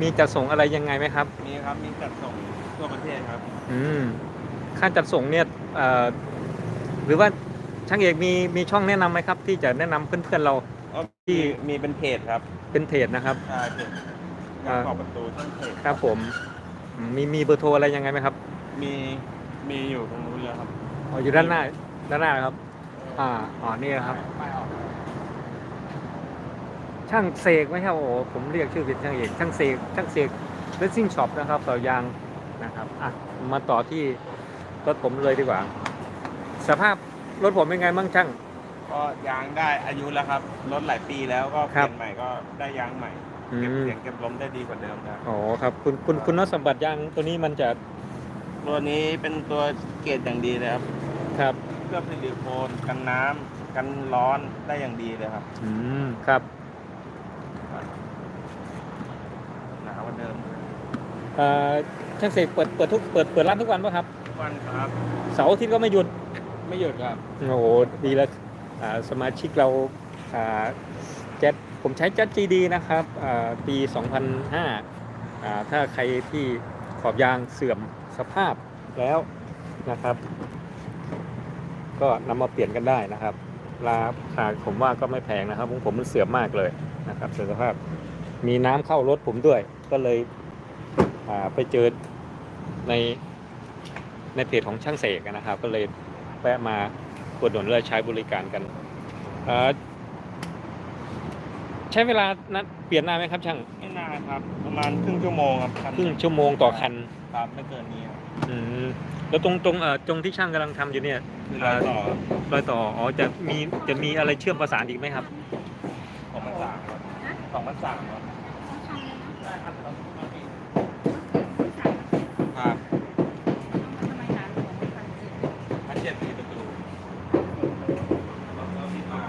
มีจัดส่งอะไรยังไงไหมครับ มีครับ มีจัดส่งทั่วประเทศครับ อืม ค่าจัดส่งเนี่ยเอ่อหรือว่าช่างเอกมีมีช่องแนะนำไหมครับ ที่จะแนะนำเพื่อนๆเราที่ที่มีเป็นเพจครับเป็นเพจนะครับ ใช่เพจอ่าการขอบประตูช่างเพจครับผมอืมมีมีเบอร์โทรอะไรยังไงไหมครับมีมีอยู่ตรงนู้นเลยครับอ๋ออยู่ด้านหน้าด้านหน้านะครับ อ่าอ๋อนี่นะครับ ไปออก ช่างเสกไหมครับโอ้โหผมเรียกชื่อผิดช่างเอกช่างเสกช่างเสกเรซซิ่งช็อปนะครับต่อยางนะครับอะมาต่อที่รถผมเลยดีกว่า สภาพรถผมเป็นไงบ้างช่าง ก็ยางได้อายุแล้วครับรถหลายปีแล้วก็เปครัลี่บยนใหม่ก็ได้ยางใหม่อืเก็บมเสียงเก็บลมได้ดีกว่าเดิมครับอ๋อครับคุณคุณคุณนสมบัติยางตัวนี้มันจะตัวนี้เป็นตัวเกรดอย่างดีเลยครับครับเคลือบซิลิโคนกันน้ำกันร้อนได้อย่างดีเลยครับ อืมครับ หนากว่าเดิม เอ่อช่างเสกเปิดเปิดทุกเปิดเปิดร้านทุกวันป่ะครับ ทุกวันครับ เสาร์อาทิตย์ก็ไม่หยุด ไม่หยุดครับ โอ้โหดีแล้วอ่าสมาชิกเราอ่าแจ็ตผมใช้แจ็ต GD นะครับอ่าปี 2005อ่าถ้าใครที่ขอบยางเสื่อมสภาพแล้วนะครับ ก็นำมาเปลี่ยนกันได้นะครับ ราคาผมว่าก็ไม่แพงนะครับของผมมันเสื่อมมากเลยนะครับเสื่อมสภาพ มีน้ำเข้ารถผมด้วย ก็เลยอ่า ไปเจอในในเพจของช่างเสกนะครับ ก็เลยแวะมาอุดหนุนและใช้บริการกันเอ่อใช้เวลานัดเปลี่ยนนานไหมครับช่างไม่นานครับ ประมาณครึ่งชั่วโมงครับครึ่งชั่วโมงต่อคันครับไม่เกินนี้ครับอืมแล้วตรงตรงเอ่อตรงที่ช่างกำลังทำอยู่เนี่ยคือรอยต่อครับรอยต่ออ๋อจะมีจะมีอะไรเชื่อมประสานอีกไหมครับสองพันสามครับสองพันสามครับ ได้ครับครับพันเจ็ดสี่ประตู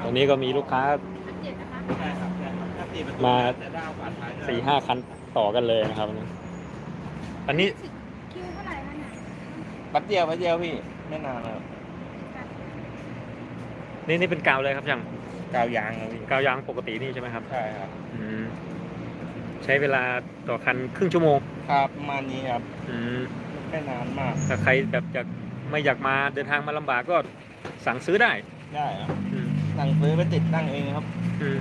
ตอนนี้ก็มีลูกค้าใช่ครับใช่ครับถ้าสี่ประตูมาจะได้เอาฝาท้ายได้สี่ห้าคันต่อกันเลยนะครับ อันนี้คิวเท่าไหร่คะเนี่ยแป๊บเดียวแป๊บเดียวพี่ ไม่นานเลยครับนี่นี่เป็นกาวเลยครับช่างกาวยางครับพี่กาวยางปกตินี่ใช่ไหมครับ ใช่ครับ อืม ใช้เวลาต่อคันครึ่งชั่วโมงครับประมาณนี้ครับอืมไม่นานมากถ้าใครแบบอยากไม่อยากมาเดินทางมาลำบากก็สั่งซื้อได้ได้ครับอืมสั่งซื้อไปติดตั้งเองครับอืม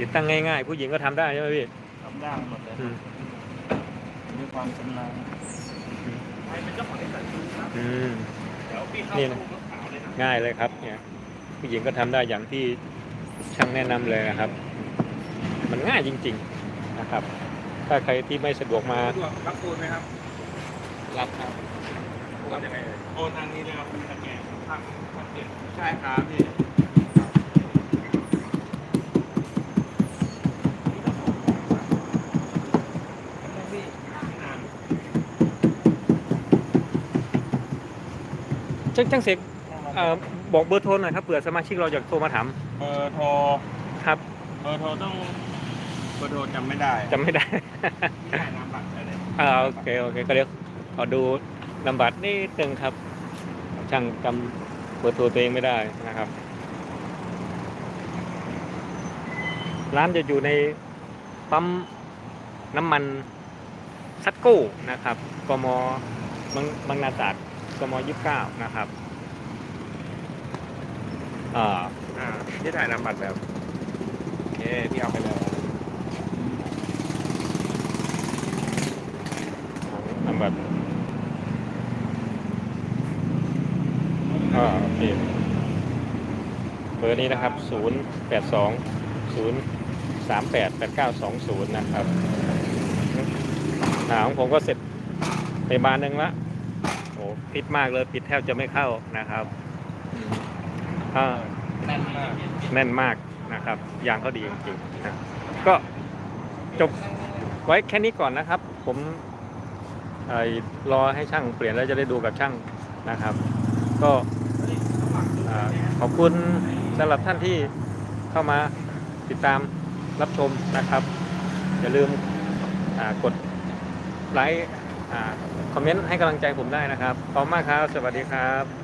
ติดตั้งง่าย ๆ ผู้หญิงก็ทำได้ใช่ไหมพี่ทำได้หมดเลยอืมมีความชำนาญใครเป็นเจ้าของที่สั่งซื้อครับอืม เดี๋ยวพี่เข้านี่ไปนะ ดูรถขาวเลยนะง่ายเลยครับ เนี่ย ผู้หญิงก็ทำได้อย่างที่ช่างแนะนำเลยนะครับ มันง่ายจริง ๆ นะครับ ถ้าใครที่ไม่สะดวกมาสะดวกรับโอนไหมครับ รับครับโอนยังไงโอนทางนี้เลยครับมีสแกนทางทางเดียวใช่ครับพี่พี่นานช่างช่างเสกเอ่อบอกเบอร์โทรหน่อยครับเผื่อสมาชิกเราอยากโทรมาถาม เบอร์โทร ครับ เบอร์โทรต้องเบอร์โทรจำไม่ได้จำไม่ได้ ไม่ได้น้ำบัตรอะไรอ่าโอเคโอเคก็เดี๋ยวขอดูนำบัตรนิดนึงครับ ช่างจำเบอร์โทรตัวเองไม่ได้นะครับ ร้านจะอยู่ในปั๊มน้ำมันซัตโก้นะครับ กมบางบางนาตราดกมยี่สิบเก้านะครับอ่าอ่าที่ถ่ายน้ำบัตรแบบโอเคพี่เอาไปเลย นำบัตรอ่าโอเคเบอร์นี้นะครับศูนย์แปดสองศูนย์สามแปดแปดเก้าสองศูนย์นะครับหนาของผมก็เสร็จไปบานหนึ่งละโอ้ปิดมากเลยปิดแทบจะไม่เข้านะครับอ่าแน่นมากแน่นมากนะครับ ยางเขาดีจริงๆนะก็จบไว้แค่นี้ก่อนนะครับ ผม รอให้ช่างเปลี่ยนแล้วจะได้ดูกับช่างนะครับ ก็ขอบคุณสำหรับท่านที่เข้ามาติดตามรับชมนะครับ อย่าลืมกดไลค์คอมเมนต์ให้กำลังใจผมได้นะครับขอบคุณมากครับ สวัสดีครับ